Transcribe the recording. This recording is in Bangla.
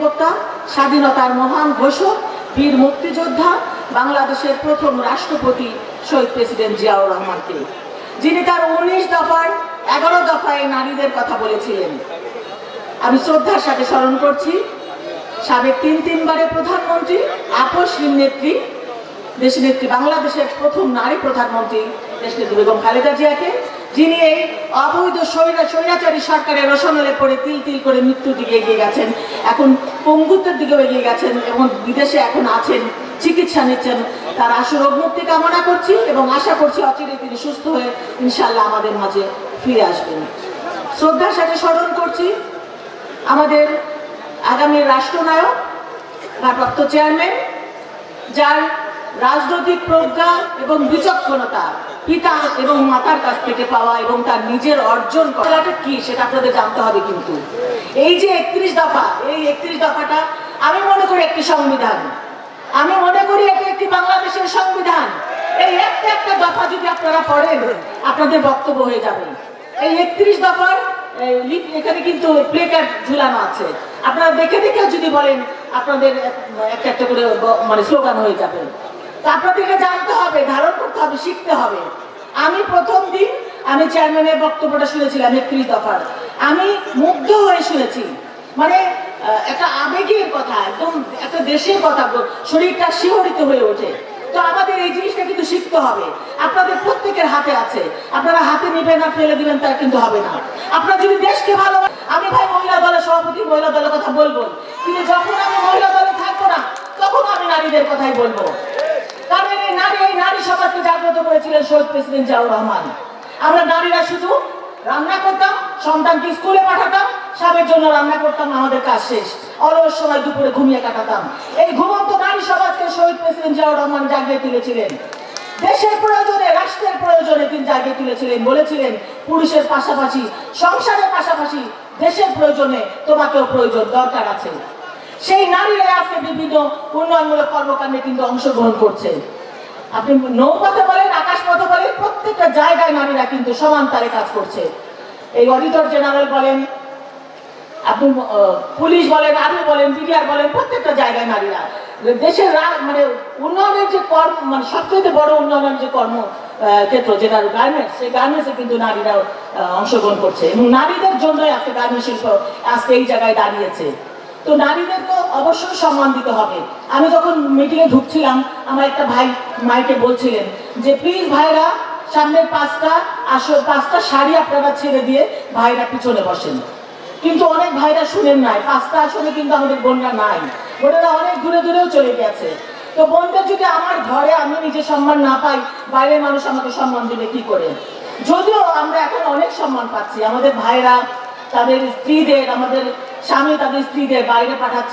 প্রবক্তা স্বাধীনতার মহান ঘোষক, বীর মুক্তিযোদ্ধা, বাংলাদেশের প্রথম রাষ্ট্রপতি শহীদ প্রেসিডেন্ট জিয়াউর রহমানকে, যিনি তার উনিশ দফার এগারো দফায় নারীদের কথা বলেছিলেন। আমি শ্রদ্ধার সাথে স্মরণ করছি, সাবেক তিন তিনবারের প্রধানমন্ত্রী আপসহীন নেত্রী, দেশনেত্রী, বাংলাদেশের প্রথম নারী প্রধানমন্ত্রী দেশ দেশনেত্রী বেগম খালেদা জিয়াকে, যিনি এই অবৈধ স্বৈরা স্বৈরাচারী সরকারের রসনলে পড়ে তিল তিল করে মৃত্যুর দিকে এগিয়ে গেছেন। এখন পঙ্গুত্বের দিকে এগিয়ে গেছেন এবং বিদেশে এখন আছেন, চিকিৎসা নিচ্ছেন। তার আশু রোগ মুক্তি কামনা করছি এবং আশা করছি অচিরে তিনি সুস্থ হয়ে ইনশাল্লাহ আমাদের মাঝে ফিরে আসবেন। শ্রদ্ধার সাথে স্মরণ করছি, আমাদের আগামী রাষ্ট্রনায়ক, ভারপ্রাপ্ত চেয়ারম্যান, যার রাজনৈতিক প্রজ্ঞা এবং বিচক্ষণতা পিতা এবং মাতার কাছ থেকে পাওয়া এবং তার নিজের অর্জন করাটা কি সেটা আপনাদের জানতে হবে কিন্তু। এই যে একত্রিশ দফা, এই একত্রিশ দফাটা আমি মনে করি একটি সংবিধান। আমি মনে করি এটি একটি বাংলাদেশের সংবিধান। এই একটা একটা দফা যদি আপনারা পড়েন, আপনাদের বক্তব্য হয়ে যাবে। এই একত্রিশ দফার এখানে কিন্তু প্লে কার্ড ঝুলানো আছে। আপনারা দেখে দেখে যদি বলেন, আপনাদের একটা একটা করে মানে স্লোগান হয়ে যাবে। তো আপনাদেরকে জানতে হবে, ধারণ হবে শিখতে হবে। আমি প্রথম দিন আমি চেয়ারম্যানের বক্তব্যটা শুনেছিলাম একত্রিশ দফার। আমি মুগ্ধ হয়ে শুনেছি। মানে একটা আবেগের কথা, একদম একটা দেশের কথা, শরীরটা শিহরিত হয়ে ওঠে। তো আমাদের এই জিনিসটা কিন্তু শিখতে হবে। আপনাদের প্রত্যেকের হাতে আছে। আপনারা হাতে নিবেন আর ফেলে দিবেন, তা কিন্তু হবে না। আপনারা যদি দেশকে ভালো আমি ভাই মহিলা দলের সভাপতি, মহিলা দলের কথা বলব। কিন্তু যখন আমি মহিলা দলে থাকব না, তখন আমি নারীদের কথাই বলব কারণ এই নারী এই নারী সমাজকে করেছিলেন শহীদ প্রেসিডেন্ট জিয়াউর রহমান। আমরা নারীরা শুধু রান্না করতাম, সন্তানকে স্কুলে পাঠাতাম, স্বামীর জন্য রান্না করতাম, আমাদের কাজ শেষ। অলস সময় দুপুরে ঘুমিয়ে কাটাতাম। এই ঘুমন্ত নারী সমাজকে শহীদ প্রেসিডেন্ট জিয়াউর রহমান জাগিয়ে তুলেছিলেন। দেশের প্রয়োজনে, রাষ্ট্রের প্রয়োজনে তিনি জাগিয়ে তুলেছিলেন। বলেছিলেন, পুরুষের পাশাপাশি, সংসারের পাশাপাশি দেশের প্রয়োজনে তোমাকেও প্রয়োজন, দরকার আছে। সেই নারীরা আজকে বিভিন্ন উন্নয়নমূলক কর্মকাণ্ডে কিন্তু অংশগ্রহণ করছে। আপনি নৌপথে বলেন আকাশপথে বলেন প্রত্যেকটা জায়গায় নারীরা কিন্তু সমান তারে কাজ করছে। এই অডিটর জেনারেল বলেন আপনি পুলিশ বলেন আর্মি বলেন, বিডিআর বলেন, প্রত্যেকটা জায়গায় নারীরা। দেশের মানে উন্নয়নের যে কর্ম মানে সবচেয়ে বড় উন্নয়নের যে কর্ম ক্ষেত্র, যেটা গার্মেন্টস সেই গার্মেন্টসে কিন্তু নারীরা অংশগ্রহণ করছে। এবং নারীদের জন্যই আজকে গার্মেন্টস শিল্প আজকে এই জায়গায় দাঁড়িয়েছে। তো নারীদের তো অবশ্যই সম্মান দিতে হবে। আমি যখন মিটিংয়ে ঢুকছিলাম, আমার একটা ভাই মাইকে বলছিলেন যে প্লিজ ভাইরা, সামনের পাঁচটা আসো পাঁচটা শাড়ি আপনারা ছেড়ে দিয়ে ভাইরা পিছনে বসেন। কিন্তু অনেক ভাইরা শুনেন নাই, পাঁচটা আসনে কিন্তু আমাদের বোনরা নাই। বোনেরা অনেক দূরে দূরেও চলে গেছে। তো বোনদের যদি আমার ঘরে আমি নিজে সম্মান না পাই, বাইরের মানুষ আমাকে সম্মান দিবে কি করে? যদিও আমরা এখন অনেক সম্মান পাচ্ছি। আমাদের ভাইরা, তাদের স্ত্রীদের, আমাদের স্বামী তাদের স্ত্রীদের বাইরে পাঠাচ্ছে।